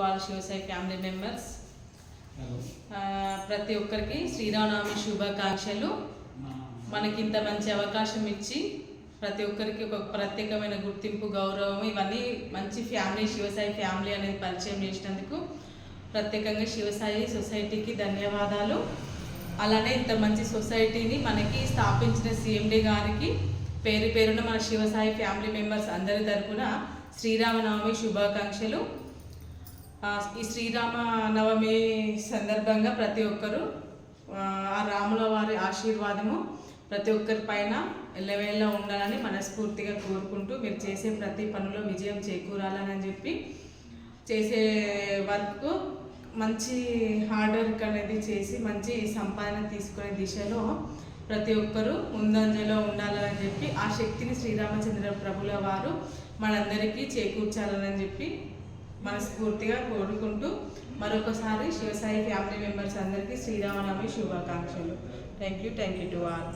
వాళ్ళ Shivasai family members ప్రతి ఒక్కరికి శ్రీరామనవమి శుభాకాంక్షలు. మనకి ఇంత మంచి అవకాశం ఇచ్చి ప్రతి ఒక్కరికి ఒక ప్రత్యేకమైన గుర్తింపు గౌరవం ఇవన్నీ మంచి ఫ్యామిలీ శివసాయి ఫ్యామిలీ అనేది పరిచయం చేసినందుకు ప్రత్యేకంగా శివసాయి సొసైటీకి ధన్యవాదాలు. అలానే ఇంత మంచి సొసైటీని మనకి స్థాపించిన సిఎండి గారికి పేరు పేరున మన శివసాయి ఫ్యామిలీ మెంబర్స్ అందరి తరపున శ్రీరామనవమి శుభాకాంక్షలు. ఈ శ్రీరామ నవమి సందర్భంగా ప్రతి ఒక్కరూ ఆ, రాముల వారి ఆశీర్వాదము ప్రతి ఒక్కరి పైన ఎల్లవేళ్ళ ఉండాలని మనస్ఫూర్తిగా కోరుకుంటూ మీరు చేసే ప్రతి పనిలో విజయం చేకూరాలని చెప్పి చేసే వర్క్ మంచి హార్డ్ వర్క్ అనేది చేసి మంచి సంపాదన తీసుకునే దిశలో ప్రతి ఒక్కరూ ముందంజలో ఉండాలని చెప్పి ఆ శక్తిని శ్రీరామచంద్ర ప్రభుల వారు మనందరికీ చేకూర్చాలని చెప్పి మనస్ఫూర్తిగా కోరుకుంటూ మరొకసారి శివసాయి ఫ్యామిలీ మెంబర్స్ అందరికీ శ్రీరామనవమి శుభాకాంక్షలు. Thank you thank you to all